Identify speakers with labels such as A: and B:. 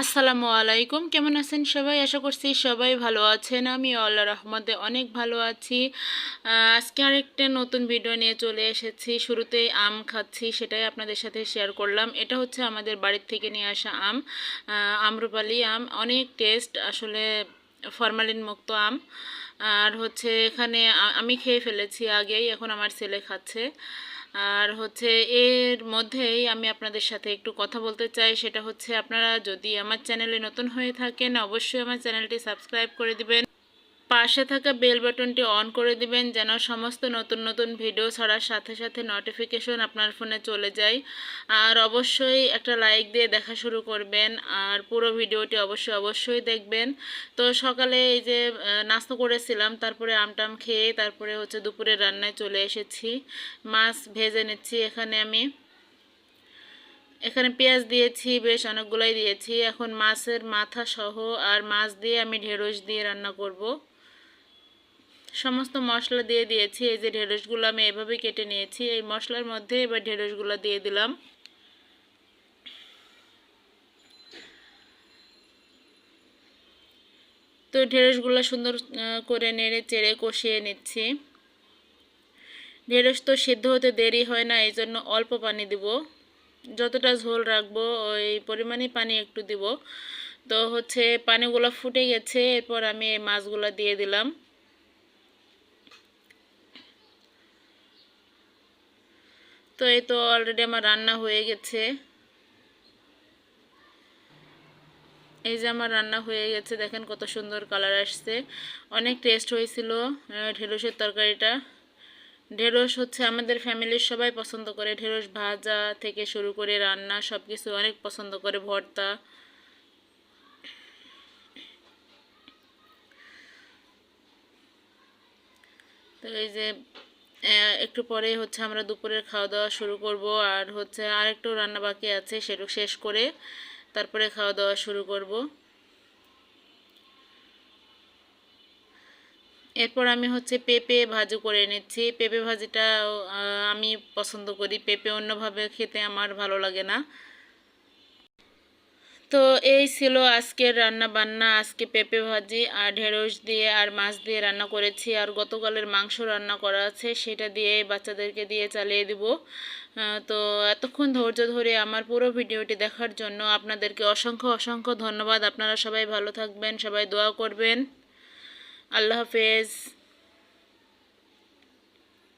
A: আসসালামু আলাইকুম। কেমন আছেন সবাই? আশা করছি সবাই ভালো আছেন। আমি আল্লাহ রহমতে অনেক ভালো আছি। আজকে আরেকটা নতুন ভিডিও নিয়ে চলে এসেছি। শুরুতেই আম খাচ্ছি, সেটাই আপনাদের সাথে শেয়ার করলাম। এটা হচ্ছে আমাদের বাড়ির থেকে নিয়ে আসা আম। আম্রপালি আম। অনেক টেস্ট আসলে ফরমালিন মুক্ত আম। আর হচ্ছে এখানে আমি খেয়ে ফেলেছি আগেই, এখন আমার ছেলে খাচ্ছে। আর হচ্ছে এর মধ্যেই আমি আপনাদের সাথে একটু কথা বলতে চাই, সেটা হচ্ছে আপনারা যদি আমার চ্যানেলে নতুন হয়ে থাকেন, অবশ্যই আমার চ্যানেলটি সাবস্ক্রাইব করে দিবেন। পাশে থাকা বেল বাটনটি অন করে দিবেন যেন সমস্ত নতুন নতুন ভিডিও ছাড়ার সাথে সাথে নোটিফিকেশন আপনার ফোনে চলে যায়। আর অবশ্যই একটা লাইক দিয়ে দেখা শুরু করবেন আর পুরো ভিডিওটি অবশ্যই অবশ্যই দেখবেন। তো সকালে এই যে নাস্তা করেছিলাম, তারপরে আমটাম খেয়ে তারপরে হচ্ছে দুপুরে রান্নায় চলে এসেছি। মাছ ভেজে নিচ্ছি এখানে আমি। এখানে পেঁয়াজ দিয়েছি, বেশ অনেকগুলাই দিয়েছি। এখন মাছের মাথা সহ আর মাছ দিয়ে আমি ঢেঁড়স দিয়ে রান্না করব। সমস্ত মশলা দিয়ে দিয়েছি। এই যে ঢেঁড়সগুলো আমি এভাবে কেটে নিয়েছি। এই মশলার মধ্যে এবার ঢেঁড়সগুলো দিয়ে দিলাম। তো ঢেঁড়সগুলো সুন্দর করে নেড়ে চেড়ে কষিয়ে নিচ্ছি। ঢেঁড়স তো সিদ্ধ হতে দেরি হয় না এই জন্য অল্প পানি দিব। যতটা ঝোল রাখব, ওই পরিমাণে পানি একটু দিব। তো হচ্ছে পানিগুলো ফুটে গেছে, এরপর আমি মাছগুলো দিয়ে দিলাম। তো এই তো অলরেডি আমার রান্না হয়ে গেছে। এই যে আমার রান্না হয়ে গেছে, দেখেন কত সুন্দর কালার আসছে। অনেক টেস্ট হয়েছিল ঢেঁড়সের তরকারিটা। ঢেঁড়স হচ্ছে আমাদের ফ্যামিলির সবাই পছন্দ করে। ঢেঁড়স ভাজা থেকে শুরু করে রান্না সব কিছু অনেক পছন্দ করে, ভর্তা। তো এই যে একটু পরে হচ্ছে আমরা দুপুরের খাওয়া দাওয়া শুরু করব আর হচ্ছে আর একটু রান্না বাকি আছে, সেটুকু শেষ করে তারপরে খাওয়া দাওয়া শুরু করব। এরপর আমি হচ্ছে পেঁপে ভাজু করে নিচ্ছি। পেঁপে ভাজিটা আমি পছন্দ করি। পেঁপে অন্যভাবে খেতে আমার ভালো লাগে না। তো এই ছিল আজকের রান্না বান্না আজকে পেঁপে ভাজি, আর ঢেঁড়স দিয়ে, আর মাছ দিয়ে রান্না করেছি। আর গতকালের মাংস রান্না করা আছে, সেটা দিয়ে বাচ্চাদেরকে দিয়ে চালিয়ে দিব। তো এতক্ষণ ধৈর্য ধরে আমার পুরো ভিডিওটি দেখার জন্য আপনাদেরকে অসংখ্য অসংখ্য ধন্যবাদ। আপনারা সবাই ভালো থাকবেন, সবাই দোয়া করবেন। আল্লাহ হাফেজ।